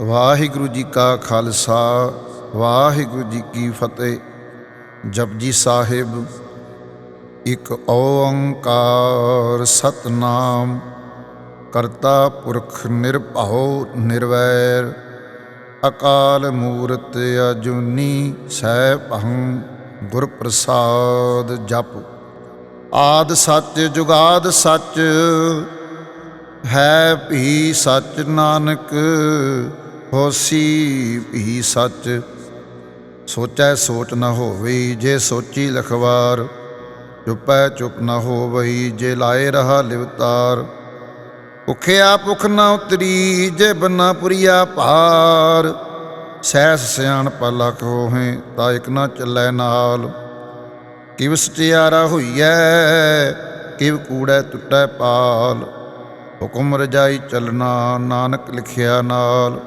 ਵਾਹਿਗੁਰੂ ਜੀ ਕਾ ਖਾਲਸਾ, ਵਾਹਿਗੁਰੂ ਜੀ ਕੀ ਫਤਿਹ। ਜਪਜੀ ਸਾਹਿਬ, ਇੱਕ ਓੰਕਾਰ ਸਤਨਾਮ। ਕਰਤਾ ਪੁਰਖ ਨਿਰਭਉ ਨਿਰਵੈਰ, ਅਕਾਲ ਮੂਰਤ ਅਜੂਨੀ ਸੈਭੰ ਗੁਰ ਪ੍ਰਸਾਦ ਜਪ। ਆਦ ਸੱਚ ਜੁਗਾਦ ਸੱਚ, ਹੈ ਭੀ ਸੱਚ ਨਾਨਕ। ਹੋਸੀ ਵੀ ਸੱਚ, ਸੋਚੈ ਸੋਚ ਨ ਹੋਵੇ ਜੇ ਸੋਚੀ ਲਖਵਾਰ, ਚੁਪੈ ਚੁਪ ਨ ਹੋਵਈ ਜੇ ਲਾਏ ਰਹਾ ਲਿਵਤਾਰ। ਭੁਖਿਆ ਭੁਖ ਨ ਉਤਰੀ ਜੇ ਬੰਨਾ ਪੁਰੀਆ ਭਾਰ ਸਹਿਸ ਸਿਆਣ ਪਲਕ ਹੋਹੇ ਤਾਂ ਇਕ ਨਾ ਚੱਲੈ ਨਾਲ। ਕਿਵ ਸਚਿਆਰਾ ਹੋਈਐ, ਕਿਵ ਕੂੜੈ ਟੁੱਟੈ ਪਾਲ। ਹੁਕਮ ਰਜਾਈ ਚੱਲਣਾ ਨਾਨਕ ਲਿਖਿਆ ਨਾਲ।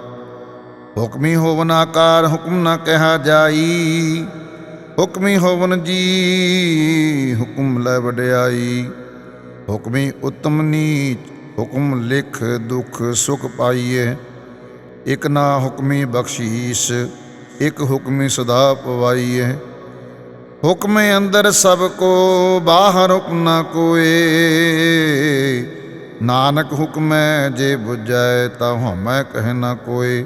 ਹੁਕਮੀ ਹੋਵਨ ਆਕਾਰ, ਹੁਕਮ ਨਾ ਕਿਹਾ ਜਾਈ। ਹੁਕਮੀ ਹੋਵਨ ਜੀ, ਹੁਕਮ ਲੈ ਵਡਿਆਈ। ਹੁਕਮੀ ਉਤਮ ਨੀਚ, ਹੁਕਮ ਲਿਖ ਦੁਖ ਸੁਖ ਪਾਈਏ। ਇਕ ਨਾ ਹੁਕਮੀ ਬਖਸ਼ੀਸ਼, ਇਕ ਹੁਕਮੀ ਸਦਾ ਪਵਾਈਏ। ਹੁਕਮੇ ਅੰਦਰ ਸਭ ਕੋ, ਬਾਹਰ ਹੁਕਮ ਨਾ ਕੋਏ। ਨਾਨਕ ਹੁਕਮੈ ਜੇ ਬੁਝੈ, ਤਾ ਹਉਮੈ ਕਹਿ ਨਾ ਕੋਏ।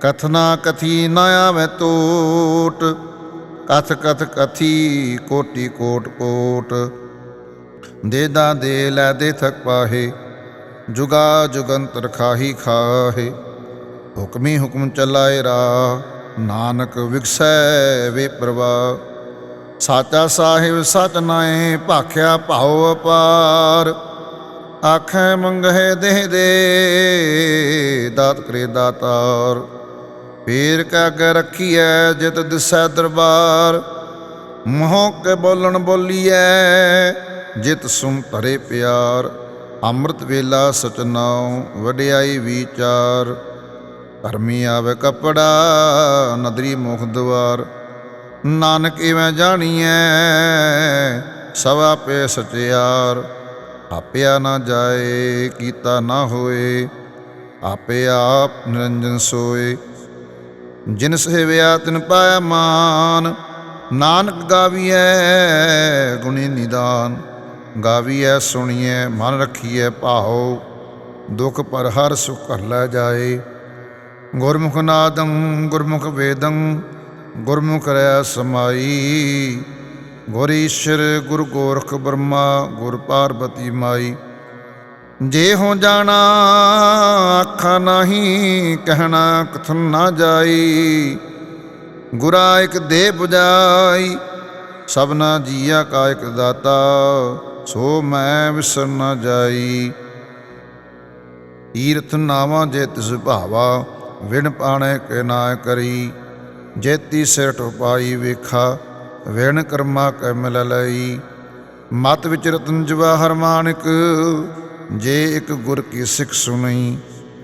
ਕਥਨਾ ਕਥੀ ਨਾ ਆਵੇ ਟੋਟ, ਕਥ ਕਥ ਕਥੀ ਕੋਟੀ ਕੋਟ ਕੋਟ। ਦੇਦਾ ਦੇ ਲੈ ਦੇ ਥਕ ਪਾਹੇ, ਜੁਗਾ ਜੁਗੰਤਰ ਖਾਹੀ ਖਾਹੇ। ਹੁਕਮੀ ਹੁਕਮ ਚਲਾਏ ਰਾ ਨਾਨਕ ਵਿਗਸੈ ਵੇ ਪ੍ਰਵਾ ਸਾਚਾ ਸਾਹਿਬ ਸਚ ਨਾਏ ਭਾਖਿਆ ਭਾਉ ਅਪਾਰ। ਆਖੈ ਮੰਗਹਿ ਦੇਹ ਦੇ, ਦਾਤ ਕਰੇ ਦਾਤਾਰ। ਪੀਰ ਕਾ ਕੇ ਰਖੀਐ ਜਿਤ ਦਿਸੈ ਦਰਬਾਰ। ਮੋਹ ਕੇ ਬੋਲਣ ਬੋਲੀਐ, ਜਿਤ ਸੁਮ ਧਰੇ ਪਿਆਰ। ਅੰਮ੍ਰਿਤ ਵੇਲਾ ਸਚਨਾਉ ਵਡਿਆਈ ਵਿਚਾਰ। ਧਰਮੀ ਆਵੇ ਕਪੜਾ, ਨਦਰੀ ਮੁਖ ਦਵਾਰ। ਨਾਨਕ ਇਵੇਂ ਜਾਣੀਐ, ਸਭ ਆਪੇ ਸਚਿਆਰ। ਆਪਿਆ ਨਾ ਜਾਏ, ਕੀਤਾ ਨਾ ਹੋਏ, ਆਪੇ ਆਪ ਨਿਰੰਜਨ ਸੋਏ। ਜਿਨ ਸੇਵਿਆ ਤਿਨ ਪਾਇਆ ਮਾਨ। ਨਾਨਕ ਗਾਵੀਐ ਗੁਣੀ ਨਿਦਾਨ। ਗਾਵੀਐ ਸੁਣੀਐ, ਮਨ ਰਖੀਐ ਭਾਉ। ਦੁਖ ਪਰ ਹਰ ਸੁਖ ਕਰ ਲੈ ਜਾਏ। ਗੁਰਮੁਖ ਨਾਦੰ, ਗੁਰਮੁਖ ਵੇਦੰ, ਗੁਰਮੁਖ ਰਿਆ ਸਮਾਈ। ਗੁਰ ਈਸ਼ਰ, ਗੁਰ ਗੋਰਖ ਬ੍ਰਹਮਾ, ਗੁਰ ਪਾਰਬਤੀ ਮਾਈ। ਜੇ ਹੋ ਜਾਣਾ ਆਖਾ ਨਹੀਂ ਕਹਿਣਾ ਕਥਨ ਨਾ ਜਾਈ। ਗੁਰਾ ਇਕ ਦੇ 부ਜਾਈ ਸਭਨਾ ਜੀਆ ਕਾ ਇਕ ਦਾਤਾ, ਸੋ ਮੈਂ ਵਿਸਰ ਨਾ ਜਾਈ। ਤੀਰਥ ਨਾਵਾਂ ਜੇ ਤਿਸ ਭਾਵਾ, ਵਿਣ ਪਾਣੇ ਕੇ ਨਾ ਕਰੀ। ਜੇਤੀ ਸਿਰ ਟਪਾਈ ਵੇਖਾ, ਵਿਣ ਕਰਮਾ ਕੈ ਮਿਲ ਲਈ। ਮਤ ਵਿਚ ਰਤਨ ਜਵਾਹਰ ਮਾਨਕ ਜੇ ਇੱਕ ਗੁਰ ਕੀ ਸਿੱਖ ਸੁਣੀ,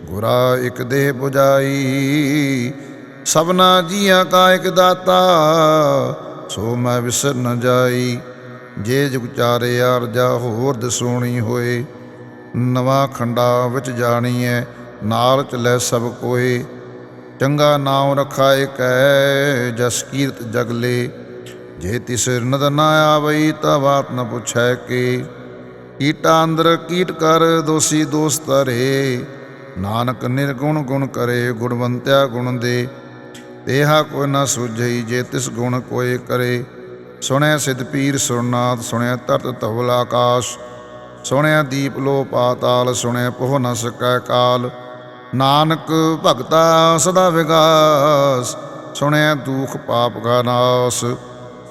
ਗੁਰਾ ਇੱਕ ਦੇਹ 부ਜਾਈ ਸਭਨਾ ਜੀਆਂ ਕਾ ਇੱਕ ਦਾਤਾ, ਸੋ ਮੈਂ ਵਿਸਰ ਨ ਜਾਈ। ਜੇ ਜੁਗ ਚਾਰੇ ਅਰਜਾ ਹੋਰ ਦਸੋਣੀ ਹੋਏ, ਨਵਾਂ ਖੰਡਾ ਵਿੱਚ ਜਾਣੀ ਜਾਣੀਐ, ਨਾਲ ਚਲੇ ਸਭ ਕੋਏ। ਚੰਗਾ ਨਾਮ ਰਖਾ ਏਕੈ ਜਸ ਕੀਰਤ ਜਗਲੇ ਜੇ ਤਿਸ ਨਦ ਨਾ ਆਵਈ ਤਾਂ ਬਾਤ ਨ ਪੁੱਛੈ ਕੇ। ਕੀਟਾ ਅੰਦਰ ਕੀਟ ਕਰ, ਦੋਸੀ ਦੋਸ ਧਰੇ। ਨਾਨਕ ਨਿਰਗੁਣ ਗੁਣ ਕਰੇ, ਗੁਣਵੰਤਿਆ ਗੁਣ ਦੇ। ਦੇਹਾ ਕੋਈ ਨਾ ਸੁਝਈ, ਜੇ ਤਿਸ ਗੁਣ ਕੋਏ ਕਰੇ। ਸੁਣਿਆ ਸਿਧ ਪੀਰ ਸੁਰਨਾਥ, ਸੁਣਿਆ ਤਰਤ ਧਵਲ ਆਕਾਸ਼। ਸੁਣਿਆ ਦੀਪ ਲੋ ਪਾਤਾਲ, ਸੁਣਿਆ ਪੋਹ ਨ ਸਕੈ ਕਾਲ। ਨਾਨਕ ਭਗਤਾ ਸਦਾ ਵਿਗਾਸ, ਸੁਣਿਆ ਦੁਖ ਪਾਪ ਕਾ ਨਾਸ।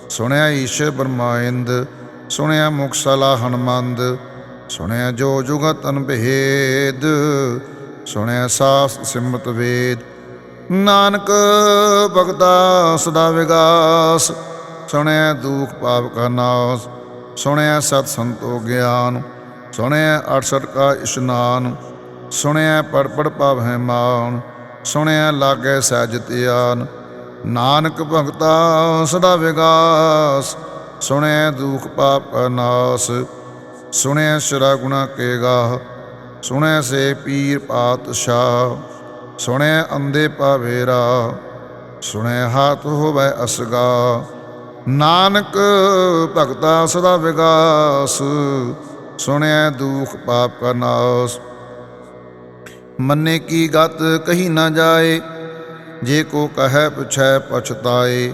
ਸੁਣਿਆ ਈਸ਼ਰ ਬ੍ਰਹਮਾਇੰਦ ਸੁਣਿਆ ਮੁਖ ਸਲਾ ਹਨਮੰਦ, ਸੁਣਿਆ ਜੋ ਜੁਗਤ ਅਨਭੇਦ ਸੁਣਿਆ ਸਾਸ ਸਿਮਤ ਵੇਦ। ਨਾਨਕ ਭਗਤਾ ਸਦਾ ਵਿਗਾਸ, ਸੁਣਿਆ ਦੁਖ ਪਾਪ ਕਾ ਨਾਸ, ਸੁਣਿਆ ਸਤ ਸੰਤੋ ਗਿਆਨ, ਸੁਣਿਆ ਅਠਸਠ ਕਾ ਇਸ਼ਨਾਨ, ਸੁਣਿਆ ਪੜਪੜ ਪੜ ਹੈ ਮਾਨ, ਸੁਣਿਆ ਲਾਗੇ ਸਹਿਜ ਧਿਆਨ। ਨਾਨਕ ਭਗਤਾ ਸਦਾ ਵਿਗਾਸ ਸੁਣੈ ਦੁਖ ਪਾਪ ਕਾ ਨਾਸ ਸੁਣਿਆ ਸ਼ਰਾ ਗੁਣਾ ਕੇ ਗਾਹ, ਸੁਣੈ ਸੇ ਪੀਰ ਪਾਤਸ਼ਾਹ ਸੁਣਿਆ ਅੰਦੇ ਪਾਵੇਰਾ ਸੁਣੈ ਹਾਥ ਹੋਵੇ ਅਸਗਾ ਨਾਨਕ ਭਗਤਾ ਸਦਾ ਵਿਗਾਸ ਸੁਣਿਆ ਦੁਖ ਪਾਪ ਕਾ ਨਾਸ ਮੰਨੇ ਕੀ ਗਤ ਕਹੀ ਨਾ ਜਾਏ, ਜੇ ਕੋ ਕਹੈ ਪੁਛੈ ਪਛਤਾਏ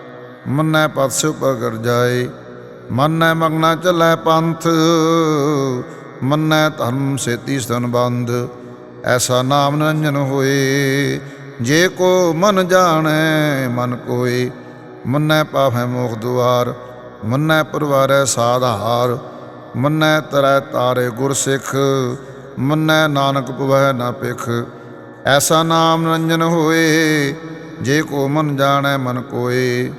ਮੰਨੈ ਪਦ ਸਿਉ ਪਗਰ ਜਾਏ, ਮੰਨੈ ਮਗਨਾ ਚੱਲੈ ਪੰਥ, ਮੰਨੈ ਧਰਮ ਸੇਤੀ ਸਤਨ ਐਸਾ ਨਾਮ ਨਿਰੰਜਨ ਹੋਏ, ਜੇ ਕੋ ਮਨ ਜਾਣੈ, ਮਨ ਕੋਏ, ਮੰਨੈ ਪਾਵੈ ਮੋਖ ਦੁਆਰ, ਮੰਨੈ ਪਰਵਾਰੈ ਸਾਧਾਰ ਮੰਨੈ ਤਰੈ ਤਾਰੇ ਗੁਰ ਸਿੱਖ, ਮੰਨੈ ਨਾਨਕ ਪਵੈ ਨਾ ਪਿਖ ਐਸਾ ਨਾਮ ਨਿਰੰਜਨ ਹੋਏ, ਜੇ ਕੋ ਮਨ ਜਾਣੈ, ਮਨ ਕੋਏ।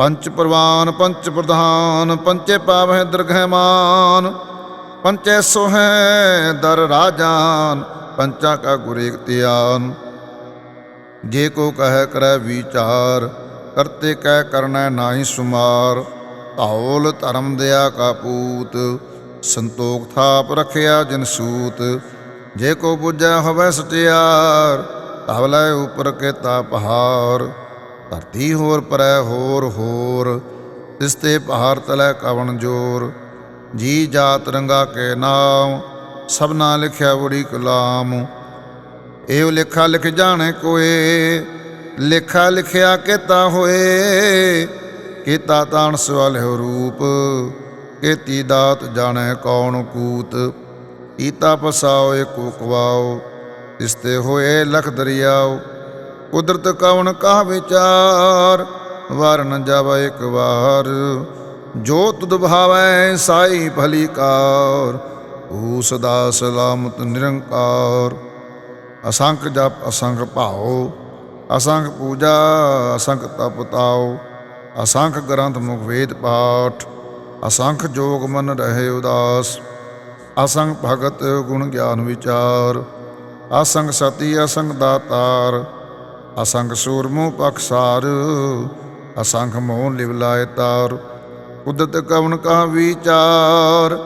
ਪੰਚ ਪ੍ਰਵਾਨ, ਪੰਚ ਪ੍ਰਧਾਨ, ਪੰਚੇ ਪਾਵਹਿ ਦਰਗਹਿ ਮਾਨ, ਪੰਚੇ ਸੋਹੈ ਦਰ ਰਾਜਾਨ, ਪੰਚਾ ਕਾ ਗੁਰ ਏਕ ਜੇ ਕੋ ਕਹੈ ਕਰੈ ਵਿਚਾਰ, ਕਰਤੇ ਕਹਿ ਕਰਨਾ ਨਾਹੀ ਸੁਮਾਰ, ਧੌਲ ਧਰਮ ਦਿਆ ਕਾ ਪੂਤ, ਸੰਤੋਖ ਥਾਪ ਰਖਿਆ ਜਿਨ ਸੂਤ। ਜੇ ਕੋ ਬੁਝੈ ਹੋਵੇ ਸਚਿਆਰ ਤਵਲੇ ਉਪਰ ਕੇਤਾ ਤਾਪਹਾਰ ਧਰਤੀ ਹੋਰ ਪਰੈ ਹੋਰ ਹੋਰ ਤਿਸ ਤੇ ਪਹਾੜ ਤਲੈ ਕਵਣ ਜੋਰ। ਜੀ ਜਾਤ ਰੰਗਾ ਕੇ ਨਾਮ, ਸਭਨਾ ਲਿਖਿਆ ਬੜੀ ਕਲਾਮ। ਇਹੋ ਲਿਖਾ ਲਿਖ ਜਾਣੇ ਕੋਏ, ਲਿਖਾ ਲਿਖਿਆ ਕੀਤਾ ਹੋਏ। ਕੀਤਾ ਤਾਣ ਹੋ ਰੂਪ, ਕੀਤੀ ਦਾਤ ਜਾਣੈ ਕੌਣ ਕੂਤ। ਕੀਤਾ ਪਸਾਓ ਏ ਕਵਾਓ ਇਸ ਤੇ ਹੋਏ ਲਖ ਦਰਿਆਓ। ਕੁਦਰਤ ਕਵਣ ਕਾ ਵਿਚਾਰ? ਵਾਰ ਨ ਜਾਵੇ ਇੱਕ ਵਾਰ। ਜੋ ਤੁਧ ਭਾਵੈ, ਸਾਈ ਭਲੀ ਕਾਰ। ਊ ਸਦਾ ਸਲਾਮਤ ਨਿਰੰਕਾਰ। ਅਸੰਖ ਜਪ, ਅਸੰਖ ਭਾਉ। ਅਸੰਖ ਪੂਜਾ, ਅਸੰਖ ਤਪ ਤਾਉ। ਅਸੰਖ ਗ੍ਰੰਥ ਮੁਖ ਵੇਦ ਪਾਠ। ਅਸੰਖ ਜੋਗ ਮਨ ਰਹੇ ਉਦਾਸ। ਅਸੰਖ ਭਗਤ ਗੁਣ ਗਿਆਨ ਵਿਚਾਰ। ਅਸੰਖ ਸਤੀ, ਅਸੰਖ ਦਾਤਾਰ। ਅਸੰਖ ਸੂਰਮੁ ਪਖਸਾਰ ਅਸੰਖ ਮੋਹ ਲਿਵ ਤਾਰ। ਕੁਦਰਤ ਕਵਨ ਕਾ ਵਿਚਾਰ,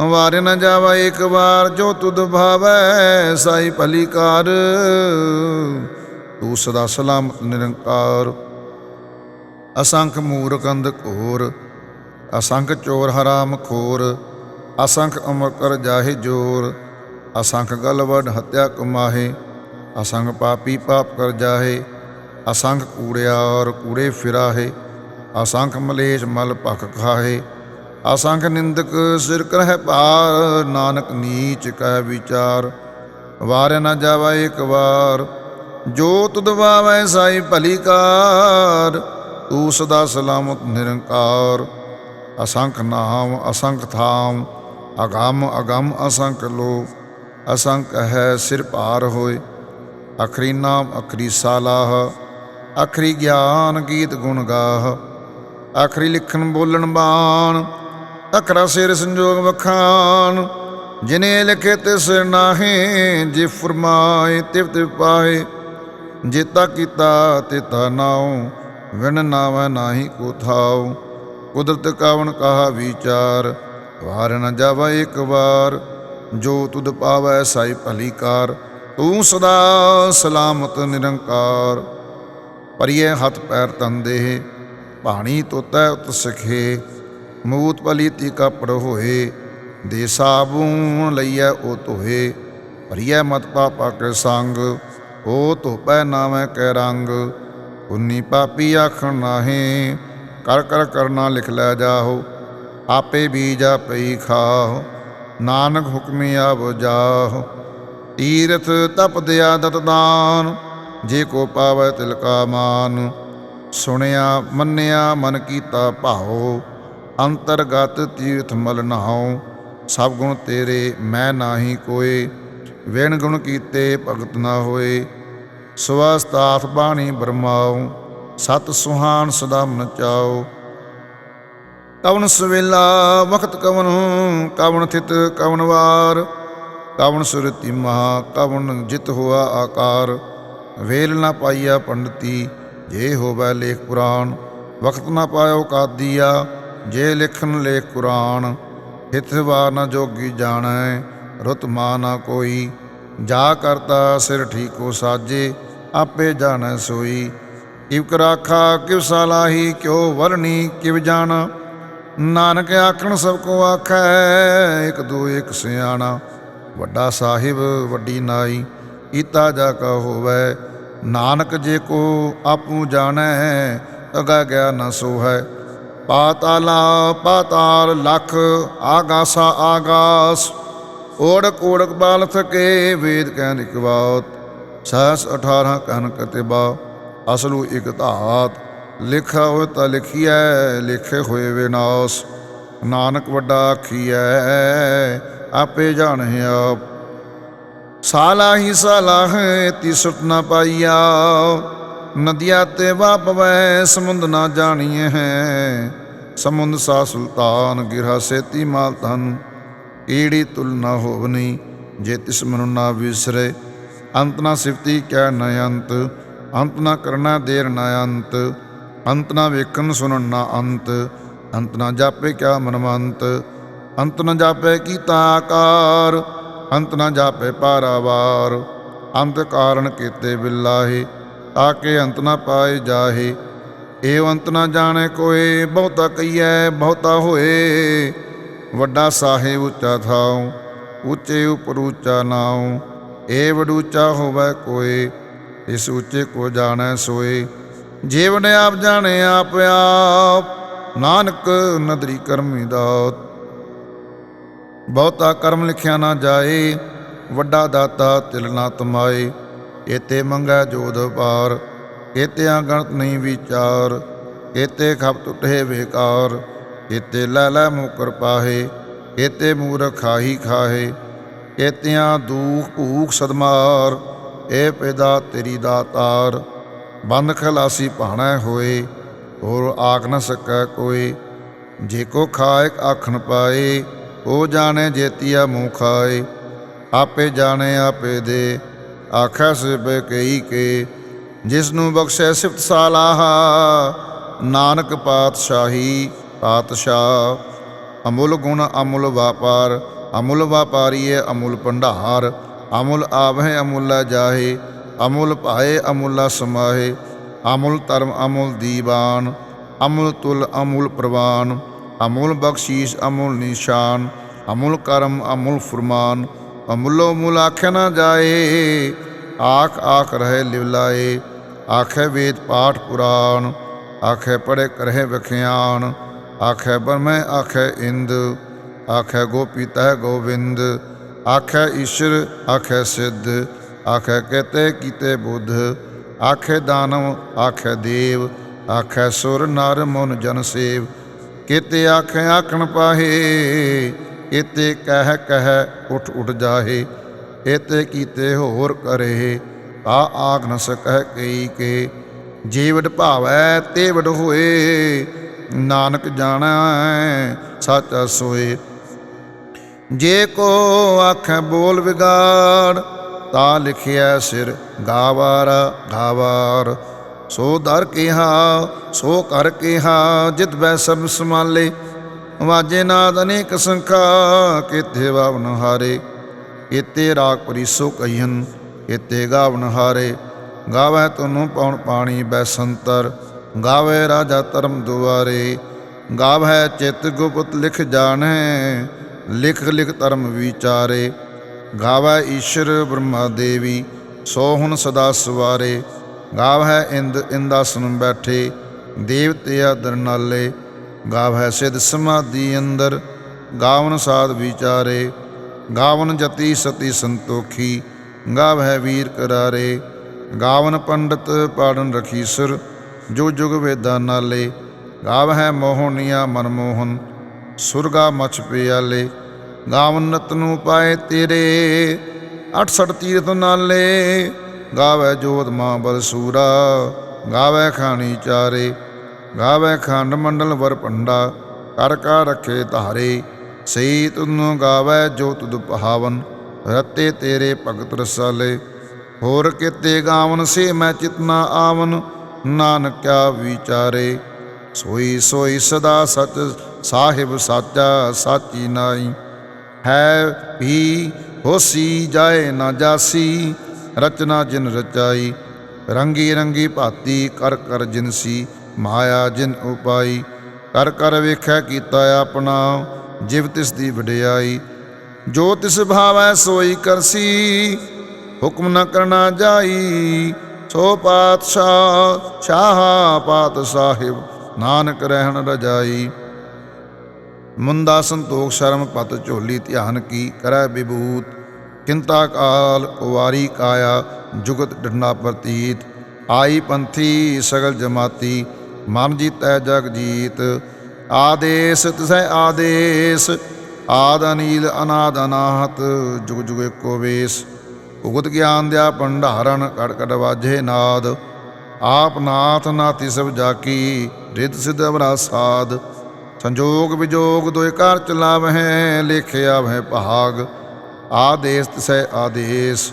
ਵਾਰ ਨ ਜਾਵਾ ਇੱਕ ਵਾਰ, ਜੋ ਤੁਧ ਭਾਵੈ ਸਾਈ ਭਲੀ ਕਾਰ। ਤੂੰ ਸਦਾ ਸਲਾਮਤ ਨਿਰੰਕਾਰ। ਅਸੰਖ ਮੂਰਖ ਅੰਧ ਘੋਰ, ਅਸੰਖ ਚੋਰ ਹਰਾਮ ਖੋਰ। ਅਸੰਖ ਅਮਰ ਕਰ ਜਾਹੇ ਜੋਰ, ਅਸੰਖ ਗਲਵਡ ਹਤਿਆ ਕਮਾਹੇ। ਅਸੰਖ ਪਾਪੀ ਪਾਪ ਕਰ ਜਾਹੇ ਅਸੰਖ ਕੂੜਿਆਰ ਕੂੜੇ ਫਿਰਾਹੇ, ਅਸੰਖ ਮਲੇਸ਼ ਮਲ ਭਖ ਖਾਹੇ, ਅਸੰਖ ਨਿੰਦਕ ਸਿਰ ਕਰਹਿ ਭਾਰ, ਨਾਨਕ ਨੀਚ ਕਹਿ ਵਿਚਾਰ, ਵਾਰ ਨਾ ਜਾਵਾ ਇੱਕ ਵਾਰ, ਜੋ ਤੁਧ ਵਾਵੈ ਸਾਈ ਭਲੀ ਕਾਰ, ਤੂੰ ਸਦਾ ਸਲਾਮਤ ਨਿਰੰਕਾਰ, ਅਸੰਖ ਨਾਮ ਅਸੰਖ ਥਾਮ, ਅਗੰਮ ਅਗੰਮ ਅਸੰਖ ਲੋ ਅਸੰਖ ਹੈ ਸਿਰ ਭਾਰ ਹੋਏ ਅਖਰੀ ਨਾਮ, ਅਖਰੀ ਸਾਲਾਹ, ਅਖਰੀ ਗਿਆਨ ਗੀਤ ਗੁਣ ਗਾਹ ਆਖਰੀ ਲਿਖਣ ਬੋਲਣ ਬਾਣ, ਅਖਰਾ ਸਿਰ ਸੰਜੋਗ ਵਖਾਨ ਜਿਨੇ ਲਿਖੇ ਤੇ ਸਿਰ ਨਾਹੇ, ਜੇ ਫਰਮਾਏ ਤਿਵ ਤਿਵ ਪਾਏ ਜੇਤਾ ਕੀਤਾ ਤੇਤਾ ਨਾਉ, ਵਿਣ ਨਾਵੈ ਨਾਹੀ ਕੋ ਥਾਉ, ਕੁਦਰਤ ਕਾਵਣ ਕਹਾ ਵਿਚਾਰ, ਵਾਰ ਨ ਜਾਵਾ ਇੱਕ ਵਾਰ, ਜੋ ਤੁਧ ਪਾਵੈ ਸਾਈ ਭਲੀ ਕਾਰ ਤੂੰ ਸਦਾ ਸਲਾਮਤ, ਨਿਰੰਕਾਰ। ਪਰਿਏ ਹੱਥ ਪੈਰ ਤੰਦੇ ਪਾਣੀ ਤੋਤੈ ਉਤ ਸਖੇ। ਮੂਤ ਪਲੀਤੀ ਕਪੜ ਹੋਏ, ਦੇ ਸਾਬੂਨ ਲਈਐ ਉਹ ਧੋਏ। ਭਰੀਐ ਮਤ ਪਾਪਾ ਕੇ ਸੰਗ ਉਹ ਧੋਪੈ ਨਾਮੈ ਕੈ ਰੰਗ। ਉਨੀ ਪਾਪੀ ਆਖਣ ਨਾਹੀਂ, ਕਰ ਕਰ ਕਰਨਾ ਲਿਖ ਲੈ ਜਾਹੋ। ਆਪੇ ਬੀਜ ਆਪੇ ਖਾਓ ਨਾਨਕ ਹੁਕਮੀ ਆਵ ਜਾਹੋ। ਤੀਰਥ ਤਪ ਦਿਆ ਦਤਦਾਨ ਜੇ ਕੋ ਪਾਵੈ ਤਿਲ ਕਾ ਮਾਨ। ਸੁਣਿਆ, ਮੰਨਿਆ, ਮਨ ਕੀਤਾ ਭਾਉ, ਅੰਤਰਗਤ ਤੀਰਥ ਮਲ ਨਹਾਉ ਸਭ ਗੁਣ ਤੇਰੇ, ਮੈਂ ਨਾਹੀ ਕੋਏ, ਵਿਣ ਗੁਣ ਕੀਤੇ ਭਗਤ ਨਾ ਹੋਏ। ਸਵਸਤਾਥ ਬਾਣੀ ਬਰਮਾਉ, ਸਤ ਸੁਹਾਨ ਸਦਾ ਮਨ ਚਾਓ ਕਵਨ ਸਵੇਲਾ, ਵਖਤ ਕਵਨ ਕਵਨ ਥਿਤ ਕਵਨ ਵਾਰ। ਕਵਨ ਸੁਰਤੀ ਮਹਾ ਕਵਨ ਜਿਤ ਹੋਆ ਆਕਾਰ। ਵੇਲ ਨਾ ਪਾਈਆ ਪੰਡਤੀ, ਜੇ ਹੋਵੇ ਲੇਖ ਪੁਰਾਣ। ਵਕਤ ਨਾ ਪਾਇਓ ਕਾਦੀਆ, ਜੇ ਲਿਖਨ ਲੇਖ ਕੁਰਾਨ ਹਿਤ ਵਾਰ ਨਾ ਜੋਗੀ ਜਾਣੈ, ਰੁਤ ਮਾ ਨਾ ਕੋਈ। ਜਾ ਕਰਤਾ ਸਿਰ ਠੀਕੋ ਸਾਜੇ, ਆਪੇ ਜਾਣੈ ਸੋਈ। ਇਵਕ ਰਾਖਾ ਕਿਵ ਸਾਲਾਹੀ ਕਿਉ ਵਰਣੀ, ਕਿਵ ਜਾਣਾ। ਨਾਨਕ ਆਖਣ ਸਭ ਕੋ ਆਖੈ, ਇਕ ਦੋ ਇਕ ਸਿਆਣਾ। ਵੱਡਾ ਸਾਹਿਬ, ਵੱਡੀ ਨਾਈ ਕੀਤਾ ਜਾ ਕਾ ਹੋਵੇ। ਨਾਨਕ ਜੇ ਕੋ ਆਪੂ ਜਾਣੈ, ਅਗਾ ਗਿਆ ਨ ਸੋ ਹੈ ਪਾਤਾਲਾ ਪਾਤਾਲ ਲਖ ਆਗਾਸਾ ਆਗਾਸ, ਓੜਕ ਓੜਕ ਬਾਲ ਥਕੇ ਵੇਦ ਕਹਿ ਇਕਵਾਤ ਸਹਸ 18 ਕਨ ਕਤਿਬਾ ਅਸਲੂ ਇਕ ਧਾਤ। ਲਿਖਾ ਹੋਇ ਤਾਂ ਲਿਖੀਐ, ਲਿਖੇ ਹੋਏ ਵਿਨਾਸ਼। ਨਾਨਕ ਵੱਡਾ ਆਖੀਐ ਆਪੇ ਜਾਣੈ ਆਪ। ਸਾਲਾ ਹੀ ਸਾਲਾ ਹੈ, ਤੀ ਸੁਟ ਨਾ ਪਾਈਆ। ਨਦੀਆਂ ਤੇ ਵਾਪਵੈ ਸਮੁੰਦ ਨਾ ਜਾਣੀਏ ਹੈ। ਸਮੁੰਦ ਸਾ ਸੁਲਤਾਨ, ਗਿਰਹਾ ਸੇਤੀ ਮਾਲ ਤਨ ਈੜੀ ਤੁਲ ਹੋਵਨੀ ਜੇ ਤਿਸ ਮਨੁ ਨਾ ਵਿਸਰੇ। ਅੰਤ ਨਾ ਸਿਫਤੀ ਕੈ ਨ ਅੰਤ ਅੰਤ ਨਾ ਕਰਨਾ ਦੇਰ ਨ ਅੰਤ। ਅੰਤ ਨਾ ਵੇਖਣ ਸੁਣਨ ਨਾ ਅੰਤ ਅੰਤ ਨਾ ਜਾਪੇ ਕਿਆ ਮਨਮੰਤ। ਅੰਤ ਨਾ ਜਾਪੈ ਕੀਤਾ ਆਕਾਰ, ਅੰਤ ਨਾ ਜਾਪੇ ਪਾਰਾਵਾਰ। ਅੰਤ ਕਾਰਨ ਕੀਤੇ ਬਿਲਾਹੇ ਤਾਕੇ ਅੰਤ ਨਾ ਪਾਏ ਜਾਹੇ। ਏਵ ਅੰਤ ਨਾ ਜਾਣੇ ਕੋਏ, ਬਹੁਤਾ ਕਈਐ ਬਹੁਤਾ ਹੋਏ। ਵੱਡਾ ਸਾਹਿਬ ਉੱਚਾ ਥਾਉ, ਉੱਚੇ ਉਪਰ ਉੱਚਾ ਨਾਉ। ਏ ਵਡੂਚਾ ਹੋਵੇ ਕੋਏ, ਇਸ ਉੱਚੇ ਕੋ ਜਾਣੈ ਸੋਏ। ਜੀਵਨ ਆਪ ਜਾਣੇ ਆਪ ਆਪ, ਨਾਨਕ ਨਦਰੀ ਕਰਮੀ ਦਾਤ। ਬਹੁਤਾ ਕਰਮ ਲਿਖਿਆ ਨਾ ਜਾਏ, ਵੱਡਾ ਦਾਤਾ ਤਿਲ ਨਾ ਤਮਾਏ, ਏਤੇ ਮੰਗੈ ਜੋਦ ਪਾਰ ਏਤਿਆਂ ਗਣਤ ਨਹੀਂ ਵਿਚਾਰ, ਏਤੇ ਖਪ ਟੁੱਟੇ ਵੇਕਾਰ, ਏਤੇ ਲੈ ਲੈ ਮੁਕਰ ਪਾਹੇ, ਏਤੇ ਮੂਰਖ ਖਾਹੀ ਖਾਹੇ, ਏਤਿਆਂ ਦੂਖ ਭੂਖ ਸਦਮਾਰ, ਏ ਪੈਦਾ ਤੇਰੀ ਦਾਤਾਰ, ਬੰਦ ਖਲਾਸੀ ਭਾਣਾ ਹੋਏ, ਹੋਰ ਆਖ ਨਾ ਸਕੈ ਕੋਈ, ਜੇ ਕੋ ਖਾਇ ਆਖਣ ਪਾਏ ਉਹ ਜਾਣੇ ਜੇਤੀਆ ਮੂੰਹ ਖਾਏ ਆਪੇ ਜਾਣੇ ਆਪੇ ਦੇ। ਆਖੈ ਸਿਬੇ ਕਈ ਕੇ ਜਿਸ ਨੂੰ ਬਖਸ਼ੈ ਸਿਫਤ ਸਾਲਾਹਾ, ਨਾਨਕ ਪਾਤਸ਼ਾਹੀ ਪਾਤਸ਼ਾਹ। ਅਮੁੱਲ ਗੁਣ ਅਮੁੱਲ ਵਾਪਾਰ, ਅਮੁੱਲ ਵਾਪਾਰੀਏ ਅਮੁੱਲ ਭੰਡਾਰ। ਅਮੁੱਲ ਆਵਹਿ ਅਮੁੱਲਾ ਜਾਹੇ, ਅਮੁੱਲ ਭਾਏ ਅਮੁੱਲਾ ਸਮਾਹੇ। ਅਮੁੱਲ ਧਰਮ ਅਮੁੱਲ ਦੀਵਾਨ, ਅਮੁੱਲ ਤੁਲ ਅਮੁੱਲ ਪ੍ਰਵਾਨ। ਅਮੁੱਲ ਬਖਸ਼ੀਸ਼, ਅਮੁੱਲ ਨਿਸ਼ਾਨ, ਅਮੁੱਲ ਕਰਮ, ਅਮੁੱਲ ਫਰਮਾਨ, ਅਮੁੱਲੋ ਮੁੱਲ ਆਖਿਆ ਨਾ ਜਾਏ, ਆਖ ਆਖ ਰਹੇ ਲਿਵਲਾਏ ਆਖੇ ਵੇਦ ਪਾਠ ਪੁਰਾਣ, ਆਖੇ ਪੜੇ ਕਰਹਿ ਵਖਿਆਨ, ਆਖੇ ਬਰਮੈ ਆਖੇ ਇੰਦ, ਆਖੇ ਗੋਪੀ ਤੈ ਗੋਵਿੰਦ, ਆਖੇ ਈਸ਼ਰ, ਆਖੇ ਸਿੱਧ, ਆਖੇ ਕਹਤੇ ਕੀਤੇ ਬੁੱਧ, ਆਖੇ ਦਾਨਵ, ਆਖੇ ਦੇਵ, ਆਖੇ ਸੁਰ ਨਰ ਮਨ ਜਨ ਸੇਵ ਕਿਤੇ ਆਖੇ ਆਖਣ ਪਾਹੇ ਇਤੇ ਕਹਿ ਕਹਿ ਉਠ ਉਠ ਜਾਹੇ ਇਤੇ ਕੀਤੇ ਹੋਰ ਕਰੇ, ਆ ਆਗ ਨ ਸਕੈ ਕਈ ਕੇ ਜੀਵਡ ਭਾਵੈ ਤੇ ਵਡ ਹੋਏ, ਨਾਨਕ ਜਾਣੈ ਸੱਚ ਸੋਏ। ਜੇ ਕੋ ਆਖੈ ਬੋਲ ਵਿਗਾੜ, ਤਾ ਲਿਖਿਆ ਸਿਰ ਗਾਵਾਰ ਗਾਵਾਰ। ਸੋ ਦਰ ਕਿਹਾ, ਸੋ ਕਰ ਕਿਹਾ, ਜਿਤ ਬੈ ਸਭ ਸਮਾਲੇ ਵਾਜੇ ਨਾਦ ਅਨੇਕ ਸੰਖਾ, ਕਿਤੇ ਵਾਵਨ ਹਾਰੇ। ਇਤੇ ਰਾਗ ਪਰਿਸੋ ਕਹੀਨ ਇਤੇ ਗਾਵਨ ਹਾਰੇ। ਗਾਵੇ ਤਨੂੰ ਪਉਣ ਪਾਣੀ ਬੈਸੰਤਰ ਗਾਵੇ ਰਾਜਾ ਧਰਮ ਦੁਆਰੇ। ਗਾਵੇ ਚਿਤ ਗੁਪਤ ਲਿਖ ਜਾਣੈ, ਲਿਖ ਲਿਖ ਧਰਮ ਵਿਚਾਰੇ। ਗਾਵੇ ਈਸ਼ਰ ਬ੍ਰਹਮਾ ਦੇਵੀ, ਸੋ ਹੁਣ ਸਦਾ ਸਵਾਰੇ। ਗਾਵ ਹੈ ਇੰਦ ਇੰਦਾਸਨ ਬੈਠੇ ਦੇਵਤੇ ਦਰਨਾਲੇ ਗਾਵ ਹੈ ਸਿਧ ਸਮਾਧੀ ਅੰਦਰ, ਗਾਵਨ ਸਾਧ ਵਿਚਾਰੇ। ਗਾਵਨ ਜਤੀ ਸਤੀ ਸੰਤੋਖੀ ਗਾਵਹਿ ਵੀਰ ਕਰਾਰੇ। ਗਾਵਨ ਪੰਡਤ ਪਾੜਨ ਰਖੀਸਰ ਜੋ ਜੁਗ ਵੇਦਾਂ ਨਾਲੇ। ਗਾਵ ਹੈ ਮੋਹਨੀਆ ਮਨਮੋਹਨ ਸੁਰਗਾ ਮਛ ਪਿਆਲੇ। ਗਾਵਨ ਰਤਨੂ ਪਾਏ ਤੇਰੇ 68 ਤੀਰਥ ਨਾਲੇ। ਗਾਵੈ ਜੋਤ ਮਾਂ ਬਲਸੂਰਾ ਗਾਵੈ ਖਾਣੀ ਚਾਰੇ, ਗਾਵੈ ਖੰਡ ਮੰਡਲ ਵਰ ਪੰਡਾ ਕਰ ਕਾ ਰਖੇ ਧਾਰੇ ਸਈ ਤੁਨ ਗਾਵੈ ਜੋਤ ਦੁਪਹਾਵਨ, ਰਤੇ ਤੇਰੇ ਭਗਤ ਰਸਾਲੇ, ਹੋਰ ਕਿਤੇ ਗਾਵਨ ਸੇ ਮੈਂ ਚਿਤਨਾ ਆਵਨ, ਨਾਨਕਿਆ ਵਿਚਾਰੇ। ਸੋਈ ਸੋਈ ਸਦਾ ਸਚ ਸਾਹਿਬ ਸਾਚਾ, ਸਾਚੀ ਨਾਈ, ਹੈ ਵੀ ਹੋਸੀ ਜਾਏ ਨਾ ਜਾਸੀ ਰਚਨਾ ਜਿਨ ਰਚਾਈ, ਰੰਗੀ ਰੰਗੀ ਭਾਤੀ ਕਰ ਕਰ ਜਿਨਸੀ ਮਾਇਆ ਜਿਨ ਉਪਾਈ। ਕਰ ਕਰ ਵੇਖਿਆ ਕੀਤਾ ਆਪਣਾ, ਜਿਵ ਤਿਸ ਦੀ ਵਡਿਆਈ। ਜੋ ਤਿਸ ਭਾਵੈ ਸੋਈ ਕਰਸੀ, ਹੁਕਮ ਨ ਕਰਨਾ ਜਾਈ। ਸੋ ਪਾਤਸ਼ਾਹ, ਸ਼ਾਹ ਪਾਤ ਸਾਹਿਬ, ਨਾਨਕ ਰਹਿਣ ਰਜਾਈ। ਮੁੰਦਾ ਸੰਤੋਖ ਸ਼ਰਮ ਪਤ ਝੋਲੀ ਧਿਆਨ ਕੀ ਕਰੈ ਵਿਭੂਤ। ਕਿੰਤਾ ਕਾਲ ਕੁਵਾਰੀ ਕਾਇਆ ਜੁਗਤ ਡੰਡਾ ਪ੍ਰਤੀਤ। ਆਈ ਪੰਥੀ ਸਗਲ ਜਮਾਤੀ, ਮਨ ਜੀਤੈ ਜਗ ਜੀਤ। ਆਦੇਸ, ਤਿਸੈ ਆਦੇਸ, ਆਦ ਅਨੀਲ ਅਨਾਦ ਅਨਾਹਤ, ਜੁਗ ਜੁਗ ਏਕੋ ਵੇਸ। ਉਗਤ ਗਿਆਨ ਦਿਆ ਭੰਡਾਰਨ, ਕੜ ਕੜ ਵਾਜੇ ਨਾਦ। ਆਪ ਨਾਥ ਨਾਤੀ ਸਭ ਜਾਕੀ ਰਿਤ ਸਿਧ ਅਵਰਾ ਸਾਧ ਸੰਜੋਗ ਵਿਜੋਗ ਦੋਇ ਘਰ ਚਲਾਵਹਿ ਲੇਖਿਆ ਵਹਿ ਭਾਗ। ਆਦੇਸ ਤਿਸੈ ਆਦੇਸ,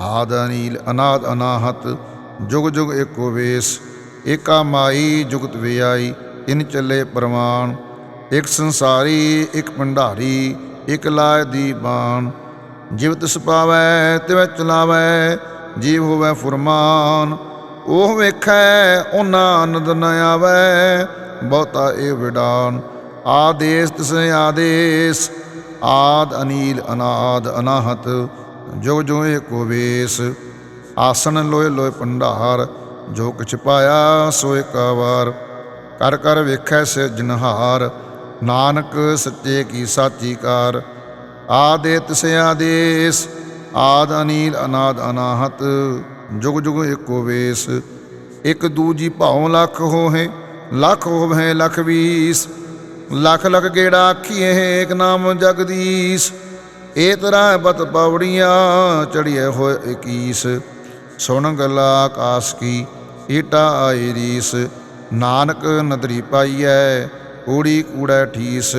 ਆਦ ਅਨੀਲ ਅਨਾਦ ਅਨਾਹਤ, ਜੁਗ ਜੁਗ ਏਕੋ ਵੇਸ, ਏਕਾ ਮਾਈ ਜੁਗਤ ਵਿਆਈ, ਇਨ ਚੱਲੇ ਪ੍ਰਮਾਣ, ਇਕ ਸੰਸਾਰੀ, ਇਕ ਭੰਡਾਰੀ, ਇਕ ਲਾਇ ਦੀ ਬਾਣ। ਜਿਵ ਤਿਸ ਪਾਵੈ, ਤਿਵ ਚਲਾਵੈ, ਜੀਵ ਹੋਵੈ ਫੁਰਮਾਨ। ਉਹ ਵੇਖੈ ਉਹਨਾਂ ਆਨੰਦ ਨ ਆਵੈ, ਬਹੁਤਾ ਇਹ ਵਿਡਾਨ। ਆਦੇਸ ਤਿਸ ਆਦੇਸ ਆਦ ਅਨੀਲ ਅਨਾਦ ਅਨਾਹਤ, ਜੁਗ ਜੋ ਏਕੋ ਵੇਸ। ਆਸਣ ਲੋਏ ਲੋਏ ਭੰਡਾਰ, ਜੋ ਕਿਛ ਪਾਇਆ ਸੋ ਏਕਾ ਵਾਰ ਕਰ ਕਰ ਵੇਖੈ ਸੇ ਜਨਹਾਰ, ਨਾਨਕ ਸੱਚੇ ਕੀ ਸਾਚੀ ਕਾਰ। ਆਦੇ ਤਿਸ ਆਦੇਸ, ਆਦ ਅਨੀਲ ਅਨਾਦ ਅਨਾਹਤ, ਜੁਗ ਜੁਗ ਏਕੋ ਵੇਸ। ਇਕ ਦੂਜੀ ਭਾਉ ਲੱਖ ਹੋਏ ਲੱਖ ਹੋਵੇ ਲੱਖ ਵੀਸ। ਲੱਖ ਲੱਖ ਗੇੜਾ ਆਖੀਏ ਏਕ ਨਾਮ ਜਗਦੀਸ਼। ਏ ਤਰ੍ਹਾਂ ਬਤ ਪੌੜੀਆਂ ਚੜੀਏ ਹੋਏ 21 ਸੁਣ ਗਲਾ ਆਕਾਸ ਕੀ, ਈਟਾ ਆਈ ਰੀਸ। ਨਾਨਕ ਨਦਰੀ ਪਾਈਐ ਕੂੜੀ ਕੂੜੈ ਠੀਸ।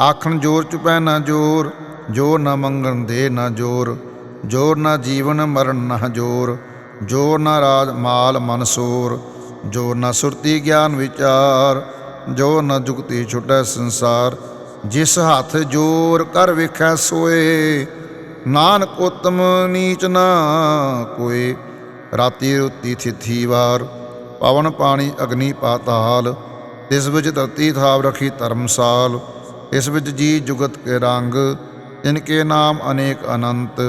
ਆਖਣ ਜੋਰ ਚੁਪੈ ਨਾ ਜੋਰ ਜੋਰ ਨਾ ਮੰਗਣ ਦੇ ਨਾ ਜੋਰ। ਜੋਰ ਨਾ ਜੀਵਨ ਮਰਨ ਨਾ ਜੋਰ ਜੋਰ ਨਾ ਰਾਜ ਮਾਲ ਮਨ ਸੋਰ। ਜੋਰ ਨਾ ਸੁਰਤੀ ਗਿਆਨ ਵਿਚਾਰ। ਜੋ ਨਾ ਜੁਗਤੀ ਛੁਟੈ ਸੰਸਾਰ, ਜਿਸ ਹੱਥ ਜੋਰ ਕਰ ਵੇਖੈ ਸੋਏ, ਨਾਨਕ ਉਤਮ ਨੀਚ ਨਾ ਕੋਏ। ਰਾਤੀ ਰੁੱਤੀ ਥਿਥੀ ਵਾਰ, ਪਵਨ ਪਾਣੀ ਅਗਨੀ ਪਾਤਾਲ ਇਸ ਵਿੱਚ ਧਰਤੀ ਥਾਵ ਰਖੀ ਧਰਮਸਾਲ, ਇਸ ਵਿੱਚ ਜੀ ਜੁਗਤ ਕੇ ਰੰਗ ਇਨਕੇ ਨਾਮ ਅਨੇਕ ਅਨੰਤ,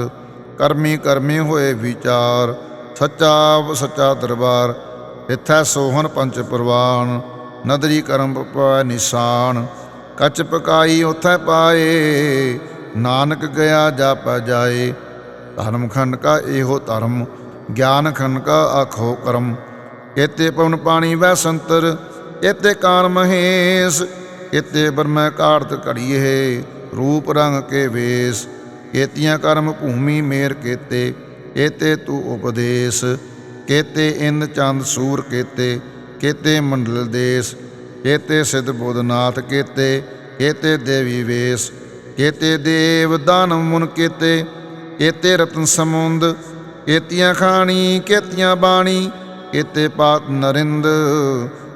ਕਰਮੀ ਕਰਮੀ ਹੋਏ ਵਿਚਾਰ, ਸੱਚਾ ਸੱਚਾ ਦਰਬਾਰ, ਇਥੈ ਸੋਹਣ ਪੰਚ ਪ੍ਰਵਾਨ। ਨਦਰੀ ਕਰਮ ਪੈ ਨਿਸ਼ਾਨ, ਕੱਚ ਪਕਾਈ ਉਥੈ ਪਾਏ, ਨਾਨਕ ਗਿਆ ਜਾਪੈ ਜਾਏ। ਧਰਮ ਖੰਡ ਕਾ ਇਹੋ ਧਰਮ, ਗਿਆਨ ਖੰਡ ਕਾ ਆਖੋ ਕਰਮ। ਇਤੇ ਪਵਨ ਪਾਣੀ ਵੈ ਸੰਤਰ, ਇਤੇ ਕਾਨ ਮਹੇਸ਼, ਇਤੇ ਬਰਮੈ ਕਾਰਤ ਘੜੀਏ, ਰੂਪ ਰੰਗ ਕੇ ਵੇਸ। ਕੇਤੀਆਂ ਕਰਮ ਭੂਮੀ ਮੇਰ ਕੇਤੇ ਕੇਤੇ ਤੂ ਉਪਦੇਸ਼। ਕੇਤੇ ਇੰਦ ਚੰਦ ਸੂਰ ਕੇਤੇ ਕੇਤੇ ਮੰਡਲ ਦੇਸ, ਕੇਤੇ ਸਿਧ ਬੋਧਨਾਥ ਕੇਤੇ ਕੇਤੇ ਦੇਵੀ ਵੇਸ, ਕੇਤੇ ਦੇਵ ਦਾਨਵ ਮੁਨ ਕੇਤੇ ਕੇਤੇ ਰਤਨ ਸਮੁੰਦ, ਕੇਤੀਆਂ ਖਾਣੀ, ਕੇਤੀਆਂ ਬਾਣੀ, ਕੇਤੇ ਪਾਤ ਨਰਿੰਦ,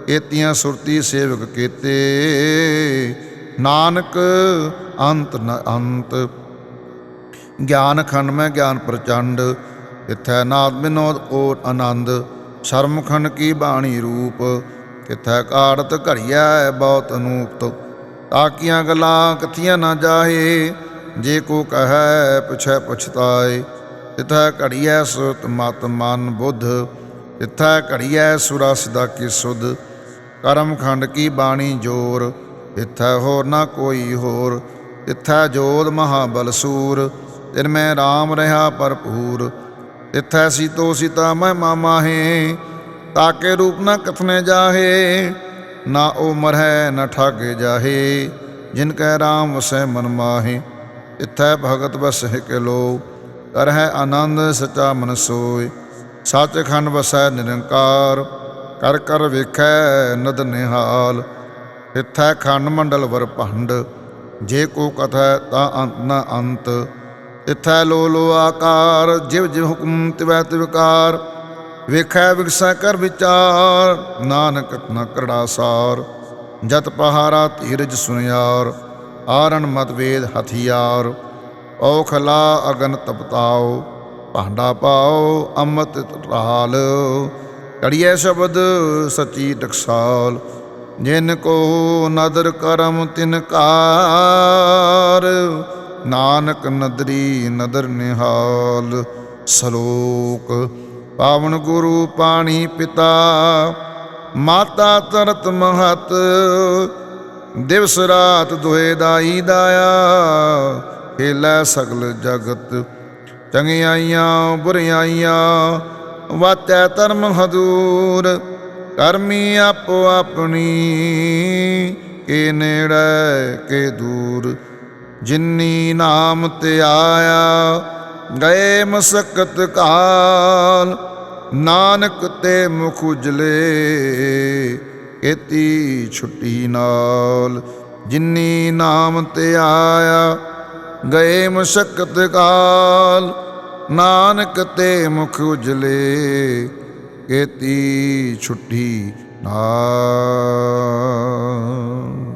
ਕੇਤੀਆਂ ਸੁਰਤੀ ਸੇਵਕ ਕੇਤੇ। ਨਾਨਕ ਅੰਤ ਨ ਅੰਤ। ਗਿਆਨ ਖੰਡ ਮੈਂ ਗਿਆਨ ਪ੍ਰਚੰਡ, ਇਥੈ ਨਾਦ ਬਿਨੋਦ ਕੋਟ ਆਨੰਦ। ਸ਼ਰਮ ਖੰਡ ਕੀ ਬਾਣੀ ਰੂਪ? ਕਿਥੈ ਕਾੜਤ ਘੜੀਐ ਬਹੁਤ ਅਨੂਪ ਤਾਕੀਆਂ ਗੱਲਾਂ ਕਥੀਆਂ ਨਾ ਜਾਹੇ, ਜੇ ਕੋ ਕਹੈ ਪੁਛੈ ਪੁਛਤਾਏ। ਇਥੈ ਘੜੀਐ ਸੁਤ ਮਤ ਮਨ ਬੁੱਧ ਇਥੈ ਘੜੀਐ ਸੁਰਾ ਸਦਾ ਕੀ ਸੁਧ? ਕਰਮ ਖੰਡ ਕੀ ਬਾਣੀ ਜੋਰ? ਇਥੈ ਹੋਰ ਨਾ ਕੋਈ ਹੋਰ? ਇਥੈ ਜੋਤ ਮਹਾਬਲ ਸੂਰ ਤਿਨ ਮੈਂ RAM ਰਹਾ ਭਰਪੂਰ। ਇਥੈ ਸੀਤੋ ਸੀਤਾ ਮੈਂ ਮਾਮਾਹੇ ਤਾਕੇ ਰੂਪ ਨਾ ਕਥਨੇ ਜਾਹੇ, ਨਾ ਉਹ ਮਰਹਿ ਨਾ ਠਾਗੇ ਜਾਹੇ, ਜਿਨ ਕੈ ਰਾਮ ਵਸੈ ਮਨ ਮਾਹੇ, ਇਥੈ ਭਗਤ ਵਸਹਿ ਕੇ ਲੋ, ਕਰਹਿ ਆਨੰਦ ਸਚਾ ਮਨ ਸੋਇ ਸੱਚਖੰਡ ਵਸੈ ਨਿਰੰਕਾਰ, ਕਰ ਕਰ ਵੇਖੈ ਨਦ ਨਿਹਾਲ, ਇਥੈ ਖੰਡ ਮੰਡਲ ਵਰ ਭੰਡ, ਜੇ ਕੋ ਕਥੈ ਤਾਂ ਅੰਤ ਨਾ ਅੰਤ ਇਥੈ ਲੋ ਲੋ ਆਕਾਰ, ਜਿਵ ਜਿਵ ਹੁਕਮ ਤਿਵੈ ਤਿਵਕਾਰ ਵੇਖੈ ਵਿਗਸੈ ਕਰ ਵਿਚਾਰ, ਨਾਨਕ ਨ ਕਰੜਾ ਸਾਰ, ਜਤ ਪਹਾਰਾ ਧੀਰਜ ਸੁਨਿਆਰ, ਆਰਣ ਮਤ ਵੇਦ ਹਥਿਆਰ ਔਖਲਾ ਅਗਨ ਤਪਤਾਓ, ਭਾਂਡਾ ਪਾਓ ਅੰਮ੍ਰਿਤ ਰਾਲ ਕੜੀਏ ਸ਼ਬਦ ਸਚੀ ਟਕਸਾਲ, ਜਿਨ ਕੋ ਨਦਰ ਕਰਮ ਤਿਨ ਕਾਰ ਨਾਨਕ ਨਦਰੀ ਨਦਰ ਨਿਹਾਲ, ਸਲੋਕ, ਪਾਵਨ ਗੁਰੂ ਪਾਣੀ ਪਿਤਾ, ਮਾਤਾ ਤਰਤ ਮਹਤ, ਦਿਵਸ ਰਾਤ ਦੁਹੇ ਦਾਈ ਦਾਇਆ, ਖੇਲੇ ਸਗਲ ਜਗਤ, ਚੰਗਿਆਈਆਂ ਬੁਰਿਆਈਆਂ, ਵਾਤੈ ਧਰਮ ਹਦੂਰ ਕਰਮੀ ਆਪੋ ਆਪਣੀ, ਕੇ ਨੇੜੇ ਕੇ ਦੂਰ। ਜਿਨੀ ਨਾਮ ਤੇ ਆਇਆ, ਗਏ ਮਸਕਤ ਕਾਲ। ਨਾਨਕ ਤੇ ਮੁਖ ਉਜਲੇ ਕੀਤੀ ਛੁੱਟੀ ਨਾਲ। ਜਿਨੀ ਨਾਮ ਤੇ ਆਇਆ, ਗਏ ਮਸਕਤ ਕਾਲ। ਨਾਨਕ ਤੇ ਮੁਖ ਉਜਲੇ ਕੀਤੀ ਛੁੱਟੀ ਨਾਲ।